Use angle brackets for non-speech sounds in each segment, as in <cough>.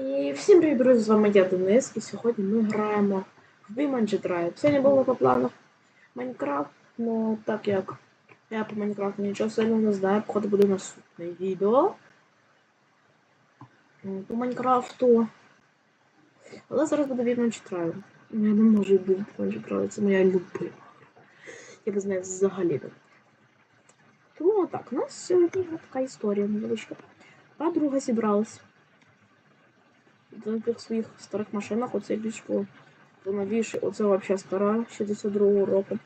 І всім привіт, друзі, з вами я Денис, і сьогодні ми граємо в Beamanji Drive. Сьогодні було по планах Майнкрафт, ну так як я по Майнкрафту нічого сильного не знаю, походу буде наступне відео. По Майнкрафту. Але зараз буде Beamanji Drive. Я не можу бути Beamanji Drive, це моя любима. Я без неї взагалі. Тому так, у нас сьогодні така історія невеличка. Подруга зібралась на тих своїх старих машинах, оце більшко новіше, оце взагалі стара 62-го року.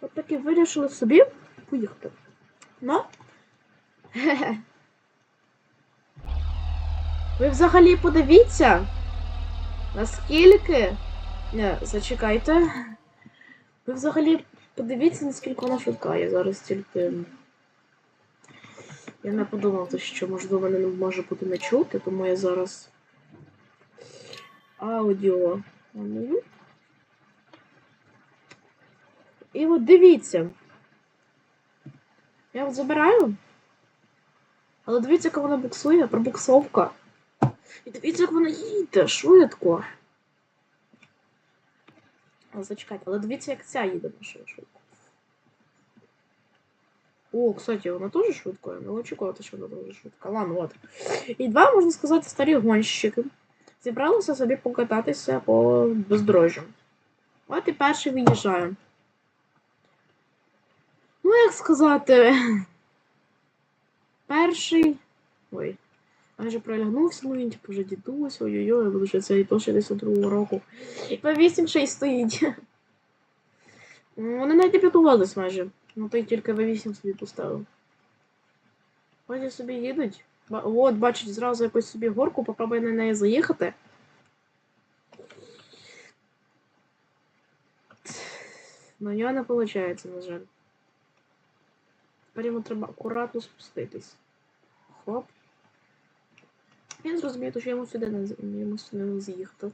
От таки вирішили собі поїхати. Ну. Хе-хе. <laughs> Ви взагалі подивіться, наскільки. Не, зачекайте. Ви взагалі подивіться, наскільки вона швидка. Я зараз тільки. Я не подумав, що можливо не може бути не чути, тому я зараз аудіо. І от дивіться. Я от забираю. Але дивіться, як вона буксує, пробуксовка. І дивіться, як вона їде швидко. Зачекайте, але дивіться, як ця їде швидко. О, кстати, вона теж швидко. Я не очікувати, що вона дуже швидка. Ладно, от. І два, можна сказати, старі гонщики. Зібралися собі покататися по бездорожжю. От і перший виїжджає. Ну, як сказати. Перший. Ой. Майже пролягнувся, ну він типу вже дідусь, ой-ой-ой, бо вже це і то 62-го року. І по 8-6 стоїть. Вони навіть не підготувались майже. Ну той тільки V8 собі поставив. Ось собі їдуть. От, бачить, зразу якусь собі горку, попробуй на неї заїхати. Ну, нього не виходить, на жаль. Тепер йому треба акуратно спуститись. Хоп. Він зрозуміє, що йому сюди не, йому сюди не з'їхати.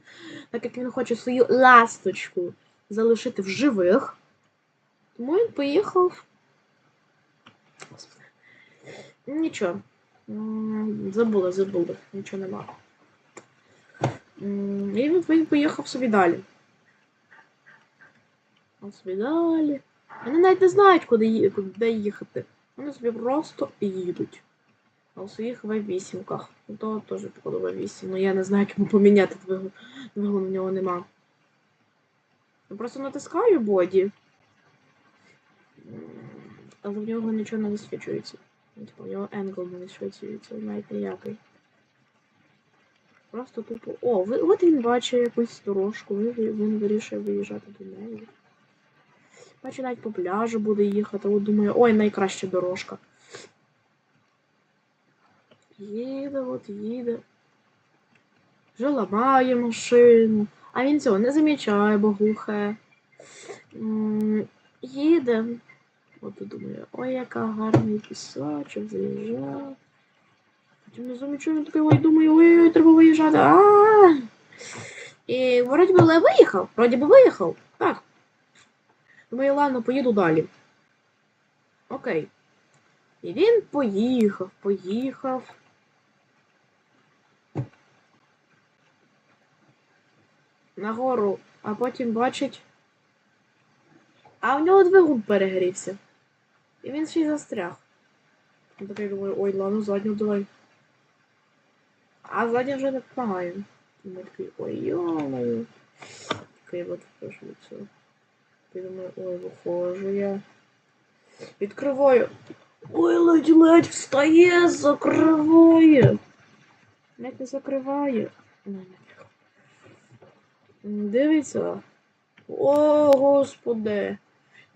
Так як він хоче свою ласточку залишити в живих. Тому він поїхав. Нічого. Забула, забула. Нічого нема. І він поїхав собі далі. Он собі далі. Вони навіть не знають, куди, ї- куди їхати. Вони собі просто їдуть. А у своїх V8-ках. Ну, то теж походу V8. Ну я не знаю, як йому поміняти двигун. Двигун у нього нема. Я просто натискаю боді. Але в нього нічого не висвічується. Ну, Типу, у нього енгл не висвічується, навіть ніякий. Просто тупо. О, ви, от він бачить якусь дорожку, він, вирішує виїжджати до неї. Бачить, навіть по пляжу буде їхати, от думає, ой, найкраща дорожка. Їде, от їде. Вже ламає машину. А він цього не замічає, бо глухе. Їде. От і думаю, ой, яка гарний пісочок, заїжджав. Потім не замічаю, такий, ой, думаю, ой, ой, треба виїжджати. А. І вроді би але виїхав, вроді би виїхав. Так. Думаю, ладно, поїду далі. Окей. І він поїхав, поїхав. Нагору, а потім бачить. А в нього двигун перегрівся. І він ще й застряг. Я такий думаю, ой, ладно, задню давай. А задня вже не допомагає. І ми такий, ой, йомаю. Такий от прошу. Я думаю, ой, виходжу я. Відкриваю. Ой, ледь-ледь встає, закриває. Навіть не закриває. Дивіться. О, господи.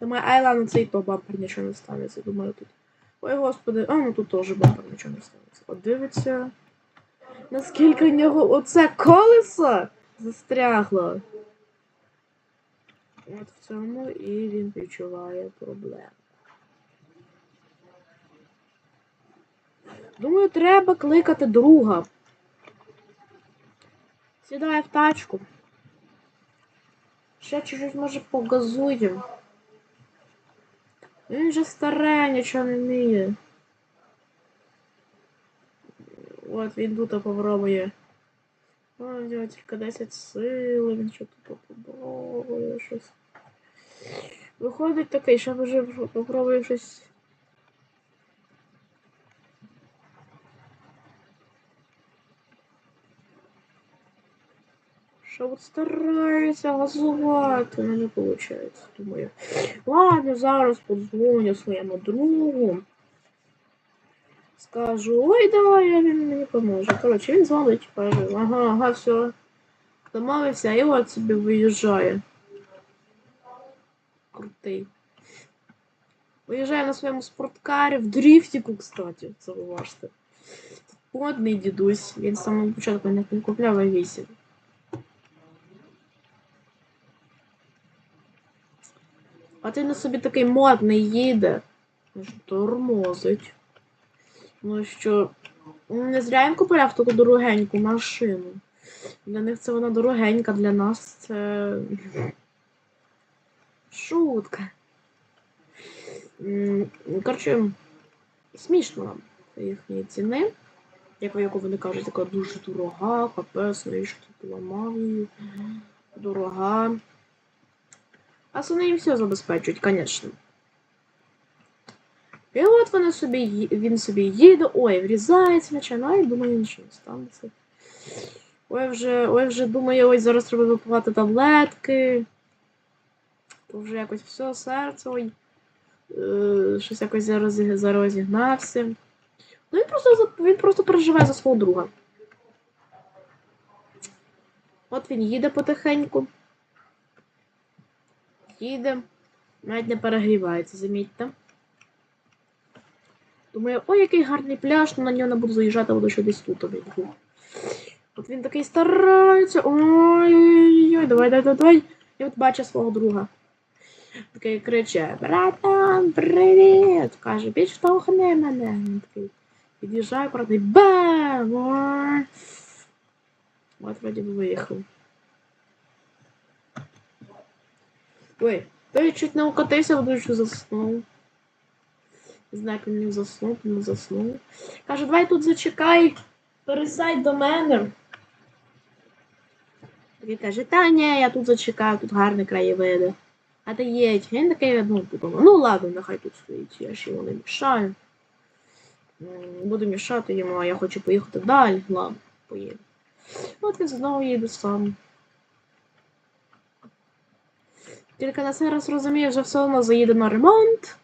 Думаю, ай ладно, цей то бампер нічого не станеться. Думаю, тут. Ой, господи, а ну тут теж бампер нічого не станеться. От дивиться. Наскільки в нього оце колесо застрягло. От в цьому і він відчуває проблему. Думаю, треба кликати друга. Сідає в тачку. Ще чуть-чуть може погазуємо. Він же старе, нічого не вміє. От він тут попробує. О, у нього тільки 10 сил, він що тут попробує щось. Виходить такий, що вже попробує щось. Що от старається газувати, але не виходить, думаю. Ладно, зараз подзвоню своєму другу. Скажу, ой, давай, він мені поможе. Коротше, він дзвонить, каже, ага, ага, все. Домовився, і от собі виїжджає. Крутий. Виїжджає на своєму спорткарі в дріфтіку, кстати, зауважте. Модний дідусь. Він з самого початку не купляв а. А ти на собі такий модний їде. Що Тормозить. Ну що, не зря він купляв таку дорогеньку машину. Для них це вона дорогенька, для нас це. Шутка. Коротше, смішно нам їхні ціни. Як яку вони кажуть, така дуже дорога, капець, навіщо ти поламав її. Дорога. А вони їм все забезпечують, звісно. І от вони собі, він собі їде, ой, врізається, починає, думаю, нічого не станеться. Ой, вже, ой, вже думає, ой, зараз треба випивати таблетки. То вже якось все, серце, ой. Е, щось якось зараз, зараз розігнався. Ну він просто, він просто переживає за свого друга. От він їде потихеньку. Їде. Навіть не перегрівається, замітьте. Думаю, ой, який гарний пляж, ну на нього не буду заїжджати, буду ще десь тут обійду. От він такий старається. Ой-ой-ой, давай, давай, давай. І от бачить свого друга. Такий криче: Братан, привіт! Каже, підштовхни мене. Він такий під'їжджає, акуратний бам! От вроді виїхав. Ой, той чуть не укотився, бо що заснув. Не знаю, як він міг заснути, не заснув. Каже, давай тут зачекай, пересядь до мене. Він каже, та ні, я тут зачекаю, тут гарні краєвиди. А ти їдь. Він такий, ну, подумав, ну ладно, нехай тут стоїть, я ж йому не мішаю. Буду мішати йому, а я хочу поїхати далі. Ладно, поїду. От він знову їде сам. Тільки на цей раз розумію, вже все одно заїде на ремонт,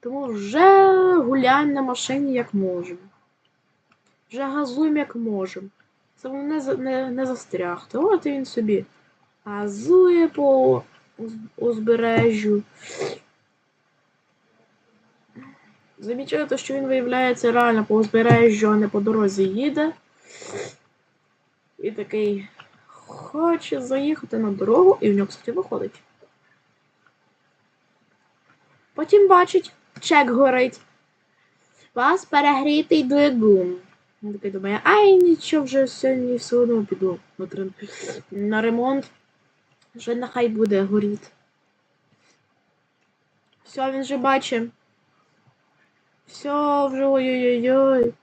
тому вже гуляємо на машині як можемо. Вже газуємо як можемо. Це не, не, не застрягти. От він собі газує по узбережжю. Замічаю те, що він виявляється реально по узбережжю, а не по дорозі їде. І такий хоче заїхати на дорогу, і в нього, кстати, виходить. Потім бачить, чек горить. Вас перегрітий двигун. Він такий думає, ай, нічого, вже сьогодні все одно піду на, ремонт. Вже нехай буде горіти. Все, він вже бачить. Все, вже ой-ой-ой.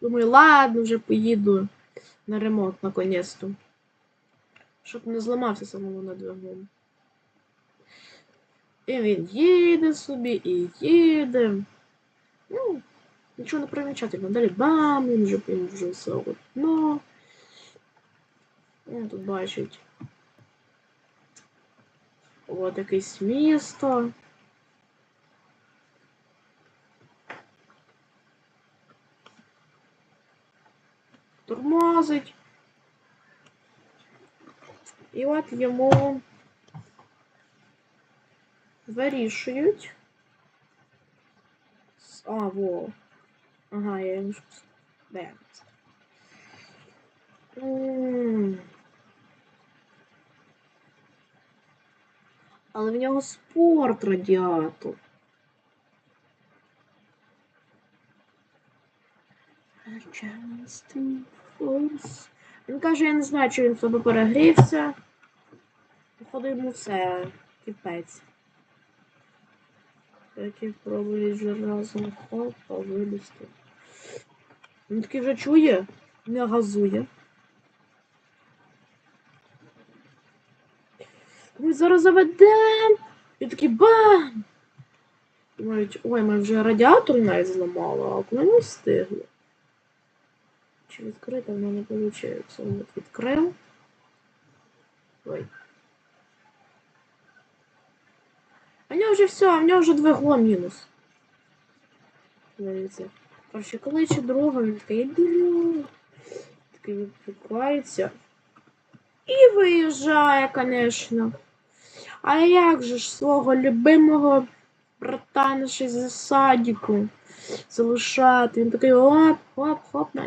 Думаю, ладно, вже поїду на ремонт наконець-то. Щоб не зламався самому на двигун. І він їде собі і їде. Ну, нічого не примічательно. Далі бам, він вже, він вже все одно. Він тут бачить. От якесь місто. Тормозить. І от йому вирішують. А, во. Ага, я не. Де? Але в нього спорт радіатор. Він каже, я не знаю, чи він в себе перегрівся. Походу йому все кипець. Пробує вже разом хопа вилізти. Він такий вже чує. Не газує. Ми зараз заведемо. І такий бам! Думають, ой, ми вже радіатор навіть зламали, а коли не встигли. Чи відкрити не виходить. От відкрив. Ой. А в нього вже все, а в нього вже двигло мінус. Дивіться. Короче, кличе друга, він такий, я беру. Такий відкривається. І виїжджає, конечно. А як же ж свого любимого братаниша зі садіку залишати? Він такий оп, оп, хоп, на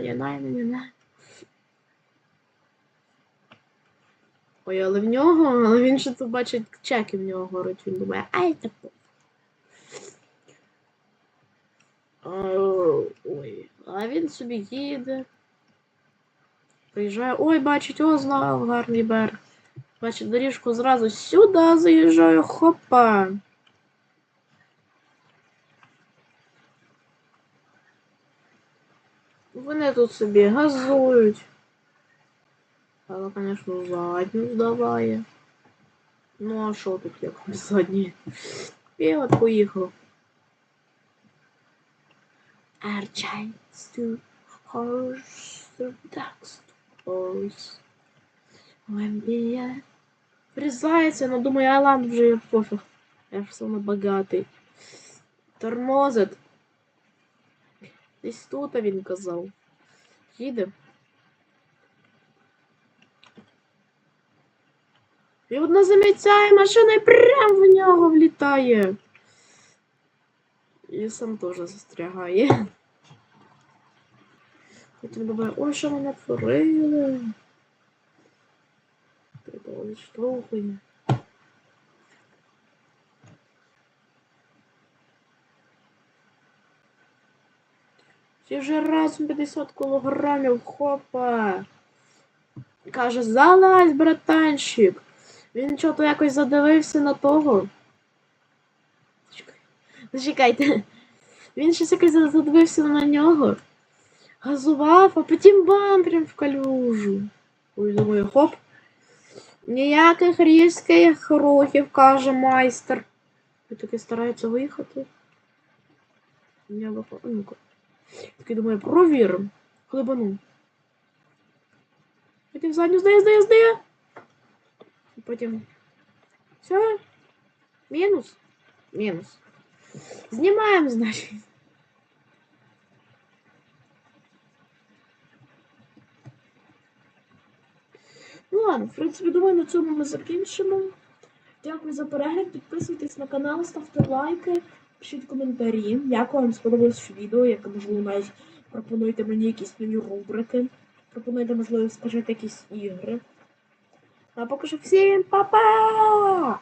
Ой, але в нього, але він ще тут бачить чеки в нього горить. Він думає, ай, та Ой, а він собі їде. Приїжджає. Ой, бачить, о, знав, гарний берег. Бачить доріжку зразу сюди заїжджаю, хопа. Вони тут собі газують. Але, звісно, задню здаває. Ну, а що тут як без задньої? І от поїхав. Archives to horse to ducks to Врізається, ну думаю, а ладно, вже я пофіг. Я ж саме багатий. Тормозит. Десь тут він казав. Їде. І одна замічає машина і прям в нього влітає. І сам теж застрягає. Потім думає, ой, що мене творили. Треба відштовхує. Ці вже разом 50 кілограмів, хопа. Каже, залазь, братанчик. Він чого-то якось задивився на того. Зачекайте. Він щось якось задивився на нього. Газував, а потім бам прям в калюжу. Ой, думаю, хоп. Ніяких різких рухів, каже майстер. І таки старається виїхати. Я виходжу. Ну-ка. Такий думаю, провіримо. Хлебану. Потім задню здає, здає, здає. Потім. Все. Мінус. Мінус. Знімаємо, значить. Ну ладно, в принципі, думаю, на цьому ми закінчимо. Дякую за перегляд. Підписуйтесь на канал, ставте лайки, пишіть коментарі. Як вам сподобалось відео, як можливо навіть пропонуйте мені якісь нові рубрики. Пропонуйте, можливо, скажете якісь ігри. А поки що всім па-па!